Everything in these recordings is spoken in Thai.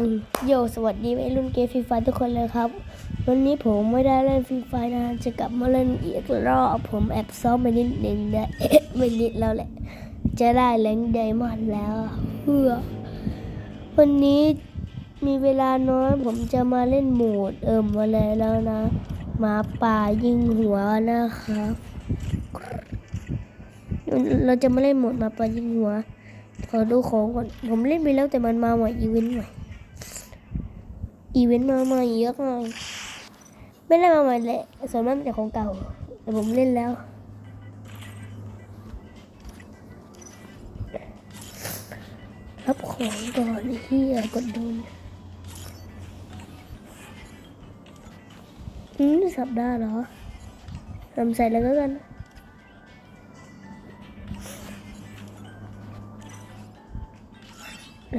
งโยสวัสดีวัยรุ่นเกมฟรีไฟทุกคนเลยครับ วันนี้ผมไม่ได้เล่นฟรีไฟนะจะกลับมาเล่นอีกรอบผมแอบซ้อมไปนิดหนึ่งนะไม่นิดแล้วแหละ จะได้แรงไดมอนด์แล้วเพื่อวันนี้มีเวลาน้อยผมจะมาเล่นโหมดเอิมอะไรแล้วนะหมาป่ายิงหัวนะครับเราจะมาเล่นโหมดหมาป่ายิงหัวขอดูของก่อน ผมเล่นไปแล้วแต่มันมาใหม่อีเวนต์ใหม่ อีเวนต์มาใหม่เยอะเลยไม่ได้มาใหม่แหละส่วนมากเป็นแต่ของเก่า แต่ผมเล่นแล้ว รับของก่อนที่กดดนอืมสัปดาห์เหรอทำใส่แล้วก็กัน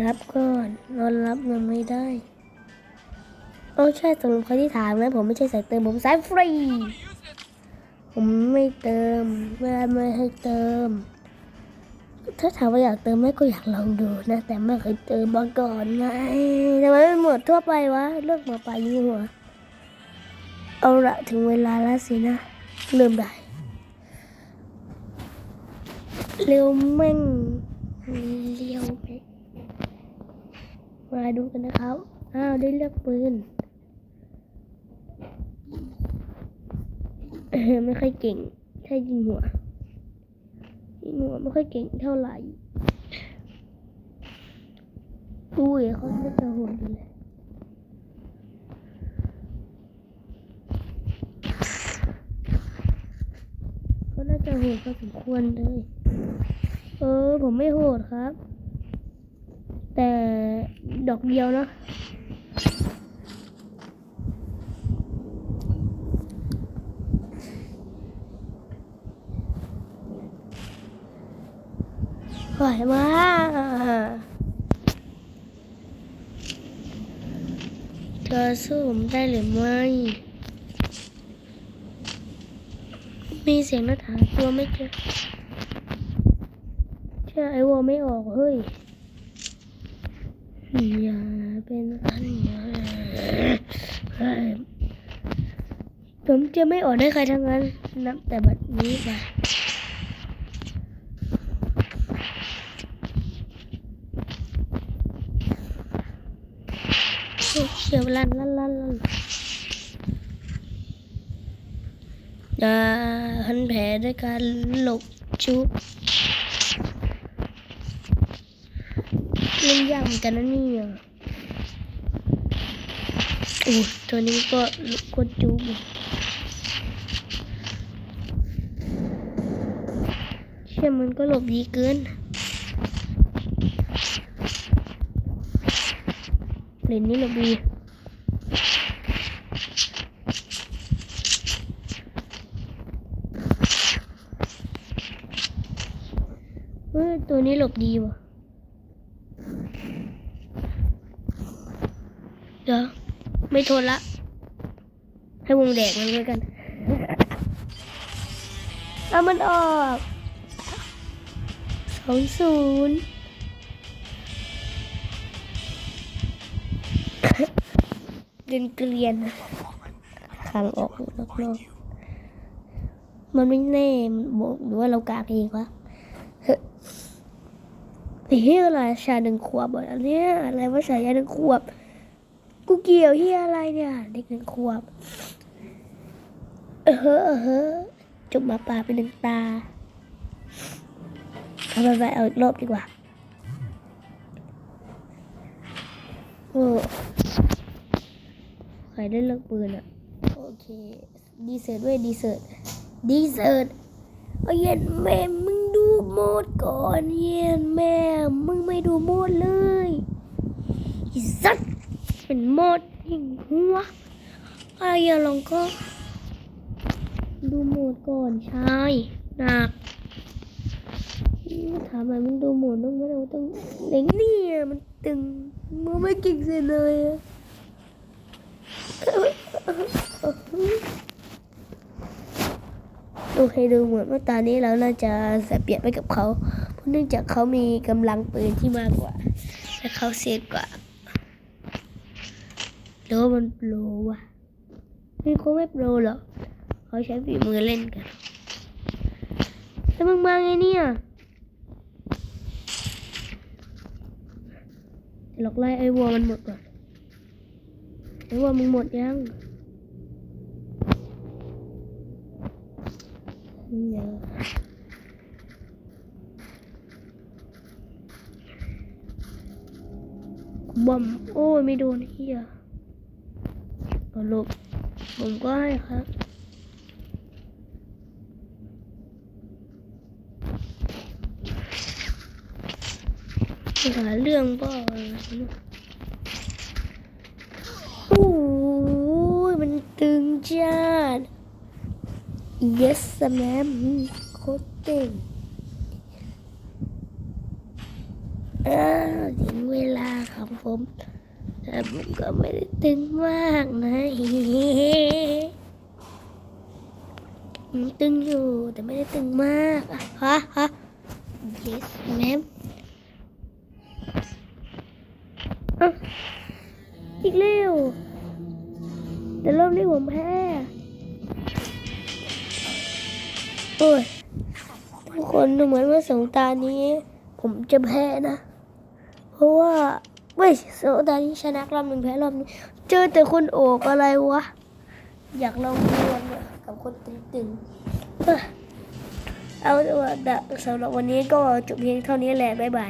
รับก่อนนอนรับยังไม่ได้ อ้ใช่สำหรับใครที่ถามนะผมไม่ใช่สายเติมผมสายฟรี ผมไม่เติมแม่ไม่ให้เติม ถ้าถามว่าอยากเติมแม่ก็อยากลองดูนะ แต่ไม่เคยเติมมาก่อนไงทำไมไม่หมดทั่วไปวะเลือกมาไปยิงหัวเอาละถึงเวลาแล้วสินะ เริ่มได้ เร็วแม่งเร็วไปมาดูกันนะครับ อ้าว ได้เลือกปืนเออ ไม่ค่อยเก่งแค่ยิงหัวยิงหัวไม่ค่อยเก่งเท่าไหร่อุ้ยเขาน่จะโหดเลยเขาน่าจะโหดพอสมควรเลย เออ ผมไม่โหดครับ แต่ดอกเดียวนะ ปล่อยมาเธอสู้ผมได้หรือไม่ มีเสียงหน้าถางตัวไม่เจอเชื่อไอวอลไม่ออกเฮ้ยอย่าเป็นอันอย่าผมจะไม่อ่อนให้ใครทั้งนั้นนับแต่บัดนี้ไป เฉียวลันลันลันลันอย่าหันแผลด้วยการหลบชุบเล่นยากเหมือนกันนะนี่ยโอ้ตัวนี้ก็กดจูบเชื่อมันก็หลบดีเกิน เลนนี้หลบดีเฮ้ยตัวนี้หลบดีว่ะเดี๋ยวไม่ทนละ ให้วงแดกมันด้วยกันเอามันออกสองศูนย์ เดินเกลียนทางออกนอกนอกมันไม่แน่มันบอกหรือว่าเรากากเองวะเฮ้ยไอ้เฮียอะไรชาหนึ่งขวบเออันเนี้ยอะไรว่าชายาหนึ่งขวบ กูเกี่ยวเฮียอะไรเนี่ย เด็กหนึ่งขวบ เออเฮ้อเออเฮ้อจบมาป่าเป็นหนึ่งตาเอาไปไปเอาอีกรอบดีกว่า โอ้ ใครได้เลือกปืนอะ โอเค ดีเซิร์ตเว้ยดีเซิร์ตดีเซิร์ตเอาเย็นแม่มึงดูโมดก่อนเย็นแม่มึงไม่ดูโมดเลยไอีสัตว์เป็นโมดยิงหัวอะไรอย่าลองก็ ดูโมดก่อนชายหนักถามมามึงดูโมดต้องไม่ต้องต้องเล็งนี่อะมันตึงมึงไม่เก่งเสียเลยอะ โอเคดูเหมือนว่าตอนนี้เราน่าจะเสียเปรียบไปกับเขาเพราะเนื่องจากเขามีกำลังปืนที่มากกว่าและเขาเสียกว่ารือว่ามันโปรวะนี่คงไม่โปรหรอกเขาใช้ฝีมือเล่นกันแล้วมึงมาไงเนี่ยหลอกไล่ไอ้วัวมันหมดก่อนไอ้วัวมึงหมดยัง บอมโอ้ไม่โดนเฮียเอาลบผมก็ให้ครับหาเรื่องเปล่าอยโอ้ยมันตึงจัด yes ma'am โคตรเก่งอ่าถึงเวลาของผมแต่ผมก็ไม่ได้ตึงมากนะตึงอยู่แต่ไม่ได้ตึงมากอะฮะฮะ yes ma'am อีกแล้วแต่รอบนี้ผมแพ้ โอ้ยทุกคนดูเหมือนว่าสงตานี้ ผมจะแพ้นะ เพราะว่าเว้ยสงตานี้ชนะรอบหนึ่งแพ้รอบนี้เจอแต่คนโอบอะไรวะ อยากลองดวลกับคนตึงๆเอ้อเอาละว่าสำหรับวันนี้ก็จบเพียงเท่านี้แหละบ๊ายบาย